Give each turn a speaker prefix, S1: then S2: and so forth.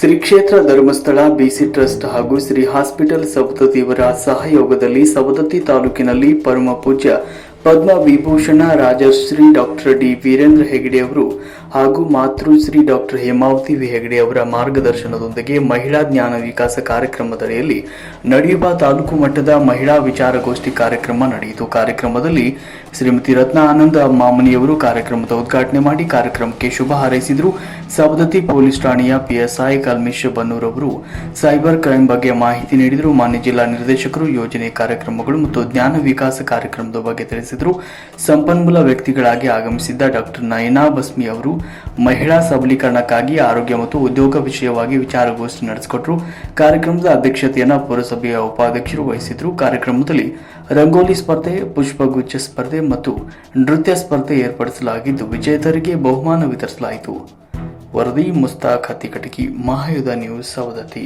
S1: ಶ್ರೀ ಕ್ಷೇತ್ರ ಧರ್ಮಸ್ಥಳ ಬಿಸಿ ಟ್ರಸ್ಟ್ ಹಾಗೂ ಶ್ರೀ ಹಾಸ್ಪಿಟಲ್ ಸವದತ್ತಿಯವರ ಸಹಯೋಗದಲ್ಲಿ ಸವದತ್ತಿ ತಾಲೂಕಿನಲ್ಲಿ ಪರಮ ಪೂಜ್ಯ ಪದ್ಮ ವಿಭೂಷಣ ರಾಜಶ್ರೀ ಡಾಕ್ಟರ್ ಡಿ ವೀರೇಂದ್ರ ಹೆಗಡೆ ಅವರು ಹಾಗೂ ಮಾತೃಶ್ರೀ ಡಾಕ್ಟರ್ ಹೇಮಾವತಿ ವಿ ಹೆಗಡೆ ಅವರ ಮಾರ್ಗದರ್ಶನದೊಂದಿಗೆ ಮಹಿಳಾ ಜ್ಞಾನ ವಿಕಾಸ ಕಾರ್ಯಕ್ರಮದಡಿಯಲ್ಲಿ ನಡೆಯುವ ತಾಲೂಕು ಮಟ್ಟದ ಮಹಿಳಾ ವಿಚಾರಗೋಷ್ಠಿ ಕಾರ್ಯಕ್ರಮ ನಡೆಯಿತು. ಕಾರ್ಯಕ್ರಮದಲ್ಲಿ ಶ್ರೀಮತಿ ರತ್ನ ಆನಂದ ಮಾಮನಿಯವರು ಕಾರ್ಯಕ್ರಮದ ಉದ್ಘಾಟನೆ ಮಾಡಿ ಕಾರ್ಯಕ್ರಮಕ್ಕೆ ಶುಭ ಹಾರೈಸಿದರು. ಸವದತ್ತಿ ಪೊಲೀಸ್ ಠಾಣೆಯ ಪಿಎಸ್ಐ ಕಲ್ಮೇಶ್ ಬನ್ನೂರ್ ಅವರು ಸೈಬರ್ ಕ್ರೈಂ ಬಗ್ಗೆ ಮಾಹಿತಿ ನೀಡಿದರು. ಮಾನ್ಯ ಜಿಲ್ಲಾ ನಿರ್ದೇಶಕರು ಯೋಜನೆ ಕಾರ್ಯಕ್ರಮಗಳು ಮತ್ತು ಜ್ಞಾನ ವಿಕಾಸ ಕಾರ್ಯಕ್ರಮದ ಬಗ್ಗೆ ತಿಳಿಸಿದರು ಸಂಪನ್ಮೂಲ ವ್ಯಕ್ತಿಗಳಾಗಿ ಆಗಮಿಸಿದ್ದ ಡಾಕ್ಟರ್ ನಯನಾ ಬಸ್ಮಿ ಅವರು ಮಹಿಳಾ ಸಬಲೀಕರಣಕ್ಕಾಗಿ ಆರೋಗ್ಯ ಮತ್ತು ಉದ್ಯೋಗ ವಿಷಯವಾಗಿ ವಿಚಾರಗೋಷ್ಠಿ ನಡೆಸಿಕೊಟ್ಟರು. ಕಾರ್ಯಕ್ರಮದ ಅಧ್ಯಕ್ಷತೆಯನ್ನು ಪುರಸಭೆಯ ಉಪಾಧ್ಯಕ್ಷರು ವಹಿಸಿದ್ರು ಕಾರ್ಯಕ್ರಮದಲ್ಲಿ ರಂಗೋಲಿ ಸ್ಪರ್ಧೆ, ಪುಷ್ಪಗುಚ್ಛ ಸ್ಪರ್ಧೆ ಮತ್ತು ನೃತ್ಯ ಸ್ಪರ್ಧೆ ಏರ್ಪಡಿಸಲಾಗಿದ್ದು, ವಿಜೇತರಿಗೆ ಬಹುಮಾನ ವಿತರಿಸಲಾಯಿತು. ವರದಿ, ಮುಸ್ತಾಕ್ ಹತ್ತಿಕಟಕಿ ಮಹಾಯುಧ ನ್ಯೂಸ್ ಸವದತ್ತಿ.